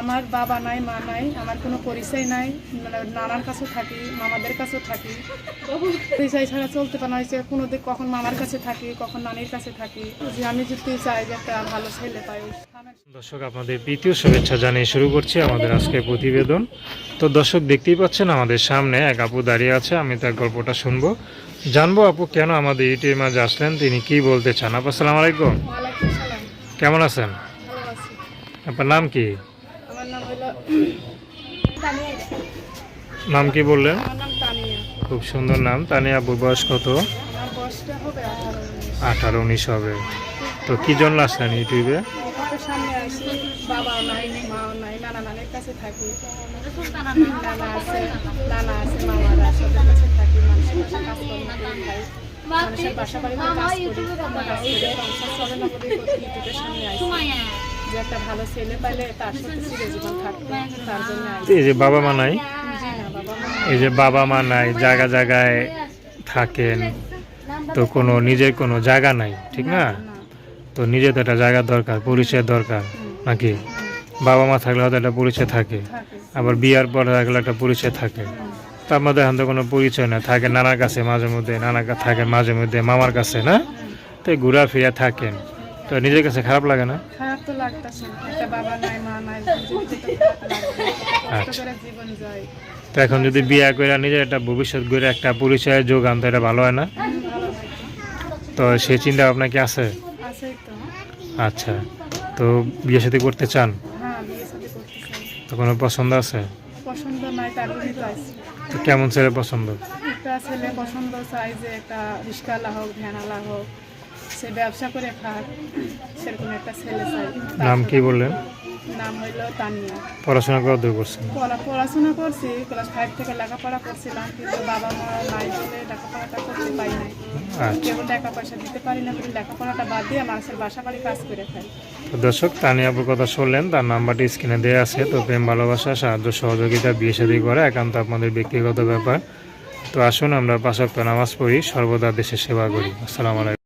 আমার বাবা নাই মা নাই আমার কোনো পরিচয় নাই মানে নানার কাছেও থাকি মামাদের কাছেও থাকি। পরিচয় ছাড়া চলতে পারা হয়েছে কোনো দিক কখন মামার কাছে থাকি কখন নানির কাছে থাকি। যে আমি যদি চাই যে একটা ভালো ছেলে পাই দর্শক আপনাদের প্রীতীয় শুভেচ্ছা জানিয়ে শুরু করছি আমাদের আজকে প্রতিবেদন। তো দর্শক দেখতেই পাচ্ছেন আমাদের সামনে এক আপু দাঁড়িয়ে আছে আমি তার গল্পটা শুনব। জানব আপু কেন আমাদের ইউটিউবের মাঝে আসলেন তিনি কি বলতে চান? আপু আসসালামু আলাইকুম। কেমন আছেন? আপনার নাম কি? আমার নাম হলো নাম কি বললেন? খুব সুন্দর নাম। তানিয়া বয়স কত? আঠারো উনিশ। হবে। তো কি জন্য আসলেন ইউটিউবে? বাবা নাই মাও নাই নানা নানির কাছে থাকি। নানা আছে নানা আছে মামারা সবার কাছে থাকি মানুষের কাছে কাজকর্ম করি মানুষের বাসা বাড়িতে কাজ করি কাজ করে সংসার চলে না বলেই ইউটিউবের সামনে আসি। যে একটা ভালো ছেলে পাইলে তার সাথে চিরজীবন থাকবে তার জন্য এই যে বাবা মা নাই? এই যে বাবা মা নাই জায়গা জায়গায় থাকেন তো কোনো নিজের কোনো জায়গা নাই ঠিক না? তো নিজের তো একটা জায়গা দরকার পরিচয় দরকার নাকি? বাবা মা থাকলে হয়তো একটা পরিচয় থাকে থাকে। আবার বিয়ার পর থাকলে একটা পরিচয় থাকে। তার মধ্যে এখন তো কোনো পরিচয় না থাকে নানার কাছে মাঝে মধ্যে নানা কা- থাকেন মাঝে মধ্যে মামার কাছে না? তো ঘুরা ফিরা থাকেন। তো নিজের কাছে খারাপ লাগে না? খারাপ তো লাগতেছে একটা বাবা নাই মা নাই কষ্ট আচ্ছা। করে জীবন যায়। তো এখন যদি বিয়া করে নিজের একটা ভবিষ্যৎ গড়ে একটা পরিচয় যোগ আনতে এটা ভালো হয় না? তো সেই চিন্তা আপনার কি আছে? আচ্ছা। তো বিয়ে সাথে করতে চান? হ্যাঁ বিয়ে সাথে করতে চাই। তো কোনো পছন্দ আছে? পছন্দ নাই তার তো তো কেমন ছেলে পছন্দ? একটা ছেলে পছন্দ চাই যে একটা রিস্কালা হোক ভ্যানালা হোক। সে ব্যবসা করে খাক সেরকম একটা ছেলে চাই। নাম কি বললেন? নাম হইল তানিয়া। পড়াশোনা কত দূর করছেন পড়াশোনা করছি ক্লাস ফাইভ থেকে লেখাপড়া করছিলাম কিন্তু বাবা মা নাই বলে লেখাপড়াটা করতে পারি নাই। আচ্ছা। কেবল টাকা পয়সা দিতে পারি না বলে লেখাপড়াটা বাদ দিয়ে মানুষের বাসা বাড়ি কাজ করে খাই। দর্শক তানিয়াপুর কথা শুনলেন তার নাম্বারটি স্ক্রিনে দেওয়া আছে তো প্রেম ভালোবাসা সাহায্য সহযোগিতা বিয়ে শাদী করে একান্ত আপনাদের ব্যক্তিগত ব্যাপার। তো আসুন আমরা পাশাক্ত নামাজ পড়ি সর্বদা দেশের সেবা করি। আসসালামু আলাইকুম।